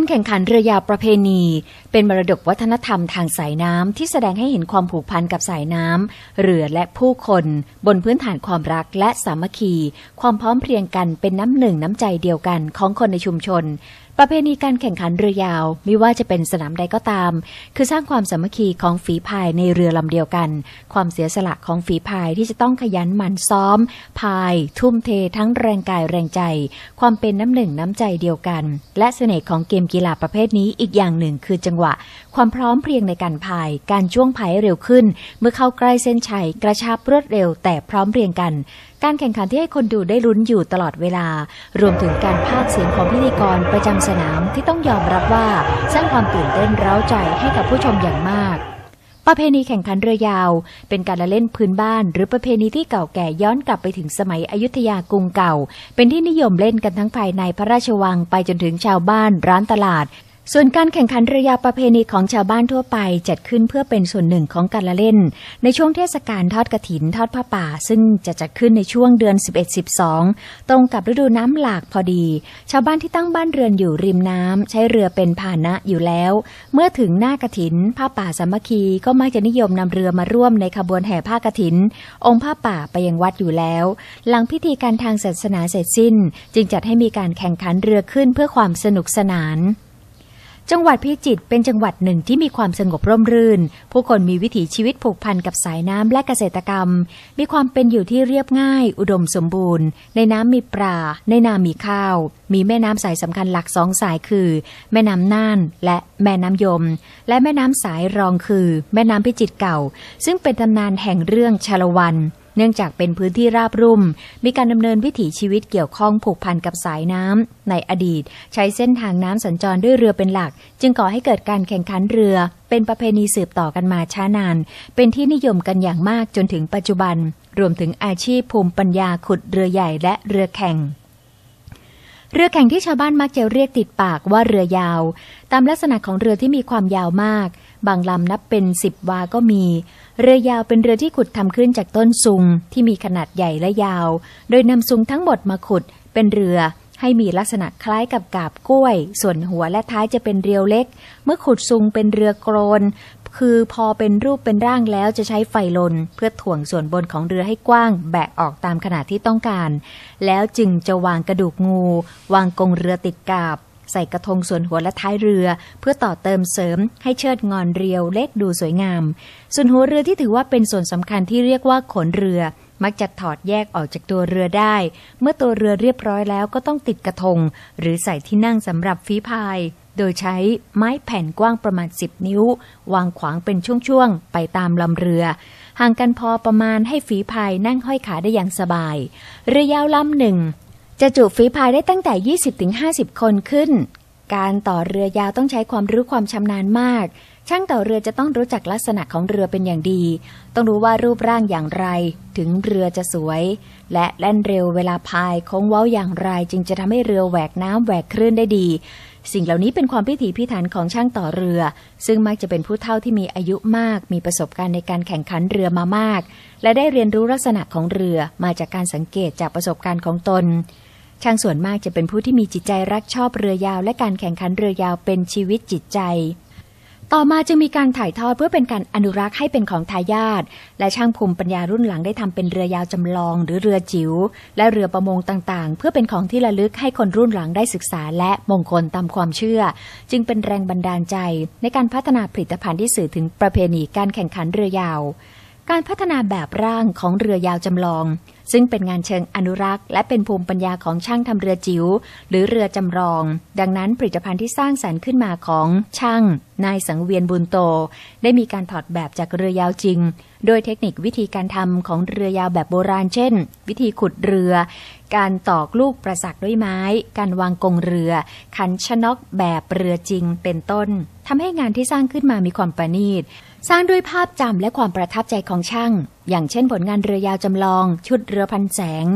การแข่งขันเรือยาวประเพณี เป็นมรดกวัฒนธรรมทางสายน้ำที่แสดงให้เห็นความผูกพันกับสายน้ำเรือและผู้คน บนพื้นฐานความรักและสามัคคี ความพร้อมเพรียงกันเป็นน้ำหนึ่งน้ำใจเดียวกันของคนในชุมชน ประเพณีการแข่งขันเรือยาว ไม่ว่าจะเป็นสนามใดก็ตาม คือสร้างความสามัคคีของฝีพายในเรือลำเดียวกัน ความเสียสละของฝีพายที่จะต้องขยันหมั่นซ้อม พาย ทุ่มเททั้งแรงกายแรงใจ ความเป็นน้ำหนึ่งน้ำใจเดียวกัน และเสน่ห์ของเกมกีฬาประเภทนี้อีกอย่างหนึ่งคือจังหวะ ความพร้อมเพรียงในการพาย การจ้วงพายเร็วขึ้น เมื่อเข้าใกล้เส้นชัยกระชับรวดเร็วแต่พร้อมเพรียงกัน การแข่งขันที่ให้คนดูได้ลุ้นอยู่ตลอดเวลา รวมถึงการพากเสียงของพิธีกรประจำสนามที่ต้องยอมรับว่าสร้างความตื่นเต้นเร้าใจให้กับผู้ชมอย่างมาก ประเพณีแข่งขันเรือยาว เป็นการละเล่นพื้นบ้าน หรือประเพณีที่เก่าแก่ย้อนกลับไปถึงสมัยอยุธยากรุงเก่า เป็นที่นิยมเล่นกันทั้งภายในพระราชวังไปจนถึงชาวบ้านร้านตลาด ส่วนการแข่งขันเรือยาวประเพณีของชาวบ้านทั่วไป จัดขึ้นเพื่อเป็นส่วนหนึ่งของการละเล่น ในช่วงเทศกาลทอดกระถินทอดผ้าป่า ซึ่งจะจัดขึ้นในช่วงเดือน 11-12 ตรงกับฤดูน้ำหลากพอดี ชาวบ้านที่ตั้งบ้านเรือนอยู่ริมน้ำใช้เรือเป็นพาหนะอยู่แล้ว เมื่อถึงหน้ากระถินผ้าป่าสามัคคีก็มักจะนิยมนำเรือมาร่วมในขบวนแห่ผ้ากระถิน องค์ผ้าป่าไปยังวัดอยู่แล้ว หลังพิธีการทางศาสนาเสร็จสิ้น จึงจัดให้มีการแข่งขันเรือขึ้นเพื่อความสนุกสนาน จังหวัดพิจิตรเป็นจังหวัดหนึ่งที่มีความสงบร่มรื่น ผู้คนมีวิถีชีวิตผูกพันกับสายน้ำและเกษตรกรรม มีความเป็นอยู่ที่เรียบง่าย อุดมสมบูรณ์ ในน้ำมีปลา ในนามีข้าว มีแม่น้ำสายสำคัญหลักสองสายคือ แม่น้ำน่านและแม่น้ำยม และแม่น้ำสายรองคือ แม่น้ำพิจิตรเก่า ซึ่งเป็นตำนานแห่งเรื่องชาละวัน เนื่องจากเป็นพื้นที่ราบรุ่ม มีการดำเนินวิถีชีวิตเกี่ยวข้องผูกพันกับสายน้ำในอดีต ใช้เส้นทางน้ำสัญจรด้วยเรือเป็นหลัก จึงก่อให้เกิดการแข่งขันเรือ เป็นประเพณีสืบต่อกันมาช้านาน เป็นที่นิยมกันอย่างมากจนถึงปัจจุบัน รวมถึงอาชีพภูมิปัญญาขุดเรือใหญ่และเรือแข่ง เรือแข่งที่ชาวบ้านมักจะเรียกติดปากว่าเรือยาว ตามลักษณะของเรือที่มีความยาวมาก บางลำนับเป็นสิบวาก็มี เรือยาวเป็นเรือที่ขุดทำขึ้นจากต้นซุงที่มีขนาดใหญ่และยาว โดยนำซุงทั้งหมดมาขุดเป็นเรือให้มีลักษณะคล้ายกับกาบกล้วย ส่วนหัวและท้ายจะเป็นเรียวเล็ก เมื่อขุดซุงเป็นเรือโกรน คือพอเป็นรูปเป็นร่างแล้วจะใช้ไฟลน เพื่อถ่วงส่วนบนของเรือให้กว้าง แบะออกตามขนาดที่ต้องการ แล้วจึงจะวางกระดูกงู วางกงเรือติดกาบ ใส่กระทงส่วนหัวและท้ายเรือ เพื่อต่อเติมเสริม ให้เชิดงอนเรียวเล็กดูสวยงาม ส่วนหัวเรือที่ถือว่าเป็นส่วนสำคัญที่เรียกว่าขนเรือมักจะถอดแยกออกจากตัวเรือได้ เมื่อตัวเรือเรียบร้อยแล้วก็ต้องติดกระทง หรือใส่ที่นั่งสำหรับฝีพาย โดยใช้ไม้แผ่นกว้างประมาณ 10 นิ้ว วางขวางเป็นช่วงๆ ไปตามลำเรือ ห่างกันพอประมาณให้ฝีพายนั่งห้อยขาได้อย่างสบาย เรือยาวลำหนึ่ง จะจุฝีพายได้ตั้งแต่ 20-50 คนขึ้น การต่อเรือยาวต้องใช้ความรู้ความชำนาญมากช่างต่อเรือจะต้องรู้จักลักษณะของเรือเป็นอย่างดี ต้องรู้ว่ารูปร่างอย่างไร ถึงเรือจะสวย และแล่นเร็วเวลาพายโค้งเว้าอย่างไร จึงจะทำให้เรือแหวกน้ำแหวกคลื่นได้ดี สิ่งเหล่านี้เป็นความพิถีพิถันของช่างต่อเรือ ซึ่งมักจะเป็นผู้เฒ่าที่มีอายุมาก มีประสบการณ์ในการแข่งขันเรือมามาก และได้เรียนรู้ลักษณะของเรือมาจากการสังเกตจากประสบการณ์ของตน ช่างส่วนมากจะเป็นผู้ที่มีจิตใจรักชอบเรือยาว และการแข่งขันเรือยาวเป็นชีวิตจิตใจ ต่อมาจึงมีการถ่ายทอดเพื่อเป็นการอนุรักษ์ให้เป็นของทายาทและช่างภูมิปัญญารุ่นหลังได้ทำเป็นเรือยาวจำลอง หรือเรือจิ๋วและเรือประมงต่างๆ เพื่อเป็นของที่ระลึกให้คนรุ่นหลังได้ศึกษาและมงคลตามความเชื่อ จึงเป็นแรงบันดาลใจ ในการพัฒนาผลิตภัณฑ์ที่สื่อถึงประเพณีการแข่งขันเรือยาว การพัฒนาแบบร่างของเรือยาวจำลอง ซึ่งเป็นงานเชิงอนุรักษ์ และเป็นภูมิปัญญาของช่างทำเรือจิ๋วหรือเรือจำลอง ดังนั้นผลิตภัณฑ์ที่สร้างสรรค์ขึ้นมาของช่าง นายสังเวียนบุญโต ได้มีการถอดแบบจากเรือยาวจริง โดยเทคนิควิธีการทำของเรือยาวแบบโบราณเช่น วิธีขุดเรือ การตอกลูกประสักด้วยไม้ การวางกงเรือ ขันชะนกแบบเรือจริงเป็นต้นทำให้งานที่สร้างขึ้นมามีความประณีตสร้างด้วยภาพจำและความประทับใจของช่าง อย่างเช่นผลงานเรือยาวจำลอง ชุดเรือพันแสง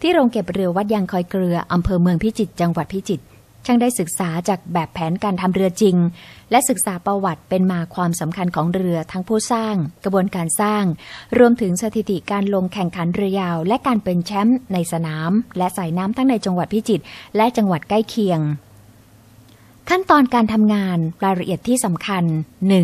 ที่โรงเก็บเรือวัดยางคอยเกลืออำเภอเมืองพิจิตรจังหวัดพิจิตรช่างได้ศึกษาจากแบบแผนการทำเรือจริง และศึกษาประวัติเป็นมาความสำคัญของเรือทั้งผู้สร้าง กระบวนการสร้าง รวมถึงสถิติการลงแข่งขันเรือยาว และการเป็นแชมป์ในสนาม และสายน้ำทั้งในจังหวัดพิจิตรและจังหวัดใกล้เคียง ขั้นตอนการทำงานรายละเอียดที่สำคัญ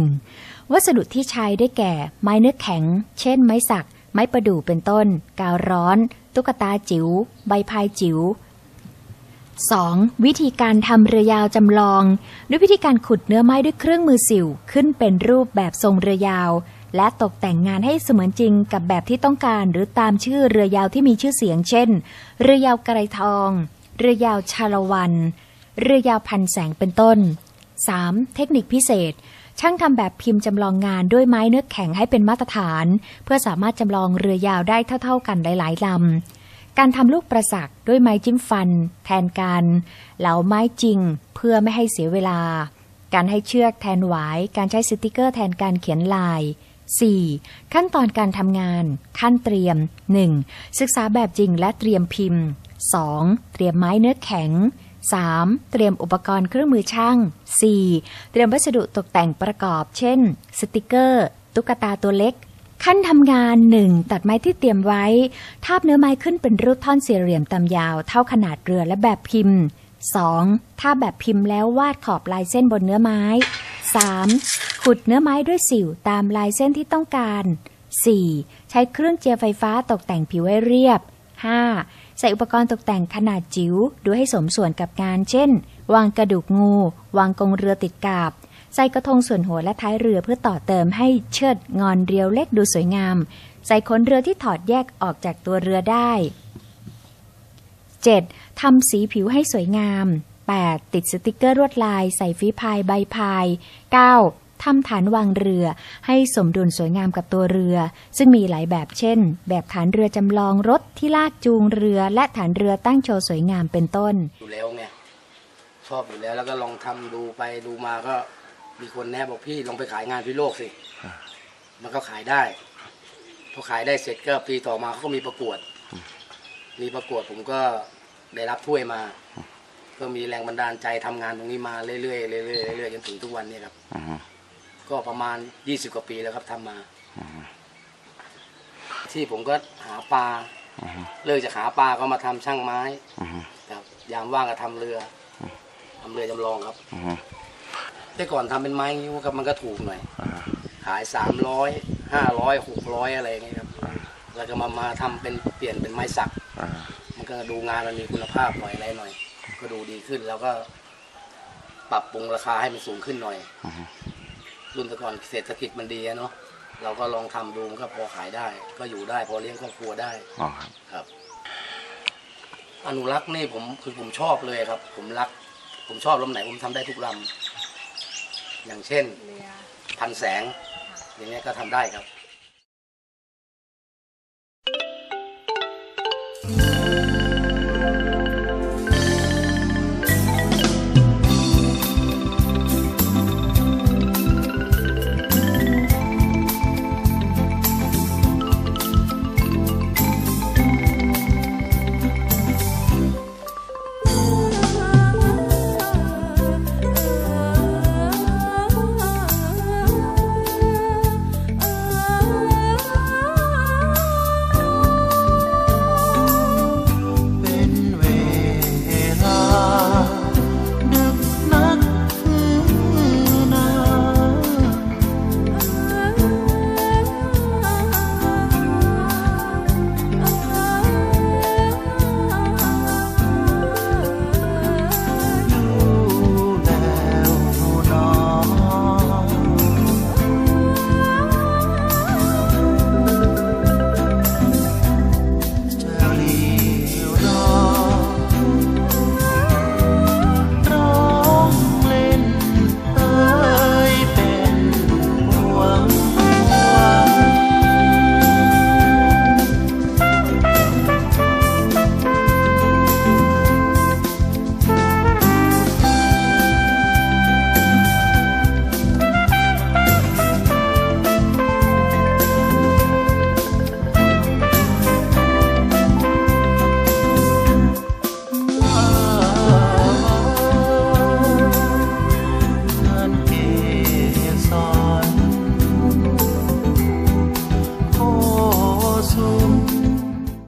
1. วัสดุที่ใช้ได้แก่ ไม้เนื้อแข็ง เช่น ไม้สัก ไม้ประดู่เป็นต้น กาวร้อน ตุ๊กตาจิ๋ว ใบพายจิ๋ว 2. วิธีการทำเรือยาวจำลอง ด้วยวิธีการขุดเนื้อไม้ด้วยเครื่องมือสิวขึ้นเป็นรูปแบบทรงเรือยาว และตกแต่งงานให้เสมือนจริงกับแบบที่ต้องการหรือตามชื่อเรือยาวที่มีชื่อเสียง เช่น เรือยาวไกรทอง เรือยาวชาละวัน เรือยาวพันแสงเป็นต้น 3. เทคนิคพิเศษ ช่างทำแบบพิมพ์จำลองงานด้วยไม้เนื้อแข็งให้เป็นมาตรฐาน เพื่อสามารถจำลองเรือยาวได้เท่า ๆกันหลายๆลำ การทำลูกประสักด้วยไม้จิ้มฟัน แทนการเหลาไม้จริง เพื่อไม่ให้เสียเวลา การให้เชือกแทนหวาย การใช้สติกเกอร์แทนการเขียนลาย 4. ขั้นตอนการทำงาน ขั้นเตรียม 1. ศึกษาแบบจริงและเตรียมพิมพ์ 2. เตรียมไม้เนื้อแข็ง 3. เตรียมอุปกรณ์เครื่องมือช่าง 4. เตรียมวัสดุตกแต่งประกอบ เช่น สติกเกอร์ ตุ๊กตาตัวเล็ก ขั้นทำงาน 1. ตัดไม้ที่เตรียมไว้ ทาบเนื้อไม้ขึ้นเป็นรูปท่อนสี่เหลี่ยมตามยาว เท่าขนาดเรือและแบบพิมพ์ 2. ถ้าแบบพิมพ์แล้ววาดขอบลายเส้นบนเนื้อไม้ 3. ขุดเนื้อไม้ด้วยสิวตามลายเส้นที่ต้องการ 4. ใช้เครื่องเจียไฟฟ้าตกแต่งผิวให้เรียบ 5. ใส่อุปกรณ์ตกแต่งขนาดจิ๋วดูให้สมส่วนกับงาน เช่น วางกระดูกงู วางกงเรือติดกาบ ใส่กระทงส่วนหัวและท้ายเรือเพื่อต่อเติมให้เชิดงอนเรียวเล็กดูสวยงาม ใส่ขนเรือที่ถอดแยกออกจากตัวเรือได้ 7. ทำสีผิวให้สวยงาม 8. ติดสติกเกอร์ลวดลาย ใส่ฝีพายใบพาย 9. ทำฐานวางเรือ ให้สมดุลสวยงามกับตัวเรือ ซึ่งมีหลายแบบเช่น แบบฐานเรือจำลองรถที่ลากจูงเรือ และฐานเรือตั้งโชว์สวยงามเป็นต้น อยู่แล้วไงชอบอยู่แล้วแล้วก็ลองทำดูไปดูมาก็มีคนแนะบอกพี่ลองไปขายงานพิโลกสิ มันก็ขายได้พอขายได้เสร็จก็ปีต่อมาเขาก็มีประกวด มีประกวดผมก็ได้รับถ้วยมา ก็มีแรงบันดาลใจทำงานตรงนี้มาเรื่อยๆเรื่อยๆเรื่อยๆจนถึงทุกวันนี้ครับอือฮึ ก็ประมาณยี่สิบกว่าปีแล้วครับทำมา ที่ผมก็หาปลาอือฮึเลิกจากหาปลาก็มาทำช่างไม้อือฮึครับยามว่างก็ทำเรือทำเรือจำลองครับอือฮึแต่ก่อนทำเป็นไม้งิ้วครับมันก็ถูกหน่อยอ่าขายสามร้อยห้าร้อยหกร้อยอะไรอย่างเงี้ยครับ แล้วก็มามาทำเป็นเปลี่ยนเป็นไม้สักอ่ามันก็ดูงานมันมีคุณภาพหน่อยอะไรหน่อย ก็ดูดีขึ้นแล้วก็ปรับปรุงราคาให้มันสูงขึ้นหน่อย อือฮึรุ่นแต่ก่อนเศรษฐกิจมันดีอะเนาะเราก็ลองทำดูมันก็พอขายได้ ก็อยู่ได้พอเลี้ยงครอบครัวได้ อ๋อครับ ครับ อนุรักษ์นี่ผมคือผมชอบเลยครับ ผมรัก ผมชอบลำไหนผมทำได้ทุกลำอย่างเช่นพันแสง อย่างเงี้ยก็ทำได้ครับ